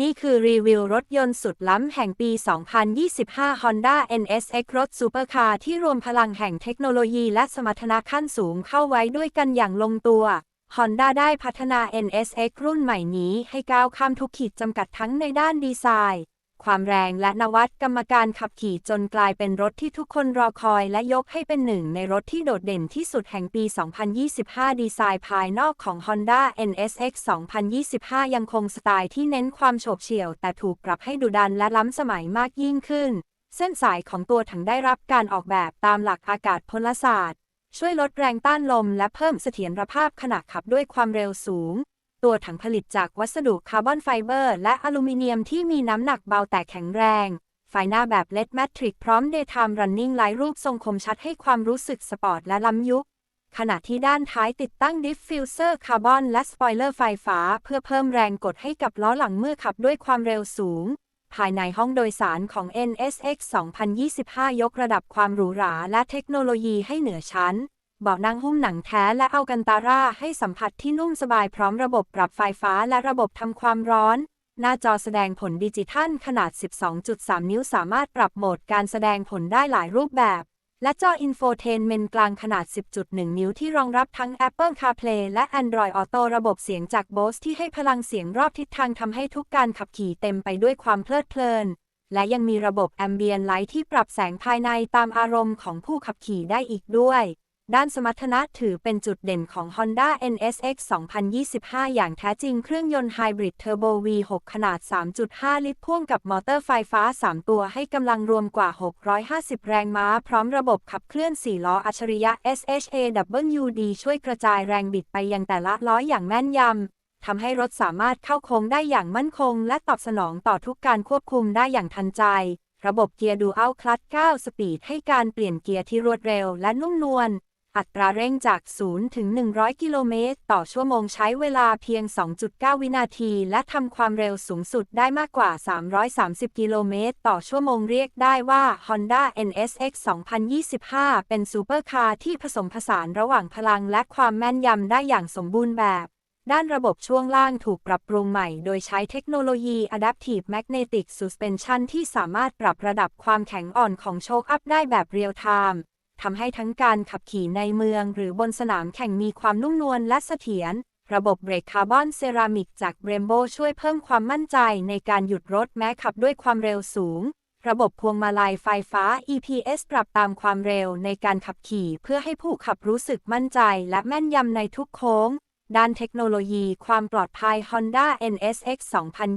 นี่คือรีวิวรถยนต์สุดล้ำแห่งปี 2025 Honda NSX รถซูเปอร์คาร์ที่รวมพลังแห่งเทคโนโลยีและสมรรถนะขั้นสูงเข้าไว้ด้วยกันอย่างลงตัว Honda ได้พัฒนา NSX รุ่นใหม่นี้ให้ก้าวข้ามทุกขีดจำกัดทั้งในด้านดีไซน์ ความแรงและนวัตกรรมการขับขี่จนกลายเป็นรถที่ทุกคนรอคอยและยกให้เป็นหนึ่งในรถที่โดดเด่นที่สุดแห่งปี 2025 ดีไซน์ภายนอกของ Honda NSX 2025 ยังคงสไตล์ที่เน้นความโฉบเฉี่ยว แต่ถูกปรับให้ดุดันและล้ำสมัยมากยิ่งขึ้น เส้นสายของตัวถังได้รับการออกแบบตามหลักอากาศพลศาสตร์ ช่วยลดแรงต้านลมและเพิ่มเสถียรภาพขณะขับด้วยความเร็วสูง ตัวถังผลิตจากวัสดุคาร์บอนไฟเบอร์ และอลูมิเนียมที่มีน้ำหนักเบาแต่แข็งแรงไฟหน้าแบบเลดแมทริกพร้อม Daytime Running ลายรูปทรงคมชัดให้ความรู้สึกสปอร์ตและล้ำยุค ขณะที่ด้านท้ายติดตั้งดิฟฟิวเซอร์คาร์บอนและสปอยเลอร์ไฟฟ้า เพื่อเพิ่มแรงกดให้กับล้อหลังเมื่อขับด้วยความเร็วสูง ภายในห้องโดยสารของ NSX 2025 ยกระดับความหรูหราและเทคโนโลยีให้เหนือชั้น เบาะนั่งหุ้มหนังแท้และเอัลกันตาร่าให้สัมผัสที่นุ่มสบายพร้อมระบบปรับไฟฟ้าและระบบทำความร้อน หน้าจอแสดงผลดิจิทัลขนาด 12.3 นิ้วสามารถปรับโหมดการแสดงผลได้หลายรูปแบบ และจออินโฟเทนเมนต์กลางขนาด 10.1 นิ้วที่รองรับทั้ง Apple CarPlay และ Android Auto ระบบเสียงจาก Bose ที่ให้พลังเสียงรอบทิศทางทำให้ทุกการขับขี่เต็มไปด้วยความเพลิดเพลินและยังมีระบบ Ambient Light ที่ปรับแสงภายในตามอารมณ์ของผู้ขับขี่ได้อีกด้วย ด้านสมรรถนะถือเป็นจุดเด่นของ Honda NSX 2025 อย่างแท้จริงเครื่องยนต์ไฮบริดเทอร์โบ V6 ขนาด 3.5 ลิตร พ่วงกับมอเตอร์ไฟฟ้า 3 ตัวให้กำลังรวมกว่า 650 แรงม้า พร้อมระบบขับเคลื่อน 4 ล้ออัจฉริยะ SHAWD ช่วยกระจายแรงบิดไปยังแต่ละล้ออย่างแม่นยำทำให้รถสามารถเข้าโค้งได้อย่างมั่นคง และตอบสนองต่อทุกการควบคุมได้อย่างทันใจ ระบบเกียร์ดูอัลคลัต9สปีดให้การเปลี่ยนเกียร์ที่รวดเร็วและนุ่มนวล อัตราเร่งจาก 0 ถึง 100 กิโลเมตร ต่อชั่วโมงใช้เวลาเพียง 2.9 วินาที และทำความเร็วสูงสุดได้มากกว่า 330 กิโลเมตร ต่อชั่วโมงเรียกได้ว่า Honda NSX 2025 เป็นซูเปอร์คาร์ที่ผสมผสานระหว่างพลังและความแม่นยำได้อย่างสมบูรณ์แบบ ด้านระบบช่วงล่างถูกปรับปรุงใหม่ โดยใช้เทคโนโลยี Adaptive Magnetic Suspension ที่สามารถปรับระดับความแข็งอ่อนของโชคอัพได้แบบเรียลไทม์ ทำให้ทั้งการขับขี่ในเมืองหรือบนสนามแข่งมีความนุ่มนวลและเสถียร ระบบเบรกคาร์บอนเซรามิกจากเบรมโบช่วยเพิ่มความมั่นใจในการหยุดรถแม้ขับด้วยความเร็วสูง ระบบพวงมาลัยไฟฟ้า EPS ปรับตามความเร็วในการขับขี่เพื่อให้ผู้ขับรู้สึกมั่นใจและแม่นยำในทุกโค้ง ด้านเทคโนโลยีความปลอดภัย Honda NSX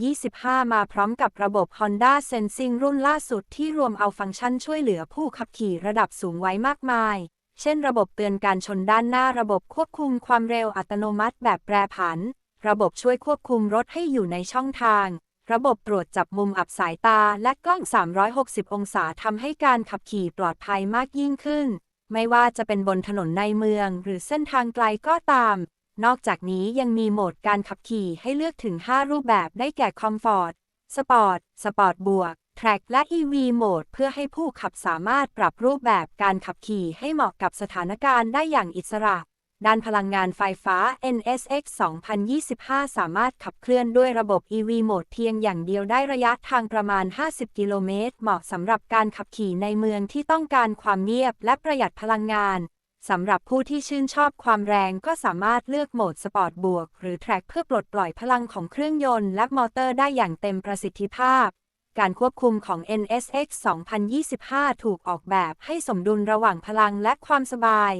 2025 มาพร้อมกับระบบ Honda Sensing รุ่นล่าสุดที่รวมเอาฟังก์ชันช่วยเหลือผู้ขับขี่ระดับสูงไว้มากมาย เช่นระบบเตือนการชนด้านหน้าระบบควบคุมความเร็วอัตโนมัติแบบแปรผัน ระบบช่วยควบคุมรถให้อยู่ในช่องทาง ระบบตรวจจับมุมอับสายตาและกล้อง 360 องศาทำให้การขับขี่ปลอดภัยมากยิ่งขึ้น ไม่ว่าจะเป็นบนถนนในเมือง หรือเส้นทางไกลก็ตาม นอกจากนี้ยังมีโหมดการขับขี่ให้เลือกถึง 5 รูปแบบได้แก่คอมฟอร์ตสปอร์ตสปอร์ตบวก แทร็กและ EV โหมดเพื่อให้ผู้ขับสามารถปรับรูปแบบการขับขี่ให้เหมาะกับสถานการณ์ได้อย่างอิสระ ด้านพลังงานไฟฟ้า NSX 2025 สามารถขับเคลื่อนด้วยระบบ EV โหมดเพียงอย่างเดียวได้ระยะทางประมาณ 50 กิโลเมตร เหมาะสำหรับการขับขี่ในเมืองที่ต้องการความเงียบและประหยัดพลังงาน สำหรับผู้ที่ชื่นชอบความแรงก็สามารถเลือกโหมดสปอร์ตบวก หรือแทร็กเพื่อปลดปล่อยพลังของเครื่องยนต์และมอเตอร์ได้อย่างเต็มประสิทธิภาพ การควบคุมของ NSX 2025 ถูกออกแบบให้สมดุลระหว่างพลังและความสบาย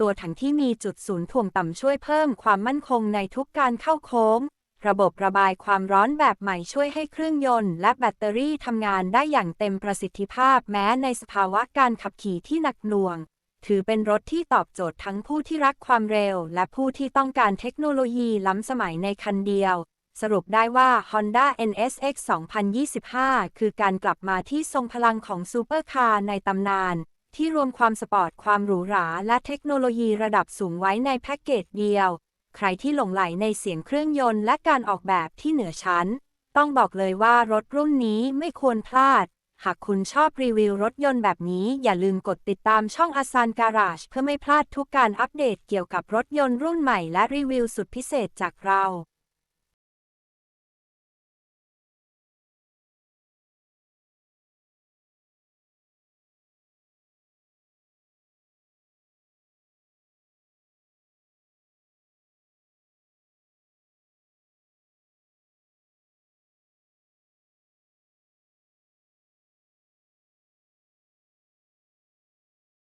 ตัวถังที่มีจุดศูนย์ถ่วงต่ำช่วยเพิ่มความมั่นคงในทุกการเข้าโค้ง ระบบระบายความร้อนแบบใหม่ช่วยให้เครื่องยนต์ และแบตเตอรี่ทำงานได้อย่างเต็มประสิทธิภาพแม้ในสภาวะการขับขี่ที่หนักหน่วง ถือเป็นรถที่ตอบโจทย์ทั้งผู้ที่รักความเร็ว และผู้ที่ต้องการเทคโนโลยีล้ำสมัยในคันเดียว สรุปได้ว่า Honda NSX 2025 คือการกลับมาที่ทรงพลังของซูเปอร์คาร์ในตำนาน ที่รวมความสปอร์ต ความหรูหรา และเทคโนโลยีระดับสูงไว้ในแพ็กเกจเดียว ใครที่หลงไหลในเสียงเครื่องยนต์และการออกแบบที่เหนือชั้น ต้องบอกเลยว่ารถรุ่นนี้ไม่ควรพลาด หากคุณชอบรีวิวรถยนต์แบบนี้ อย่าลืมกดติดตามช่องอาซานการาชเพื่อไม่พลาดทุกการอัปเดตเกี่ยวกับรถยนต์รุ่นใหม่และรีวิวสุดพิเศษจากเรา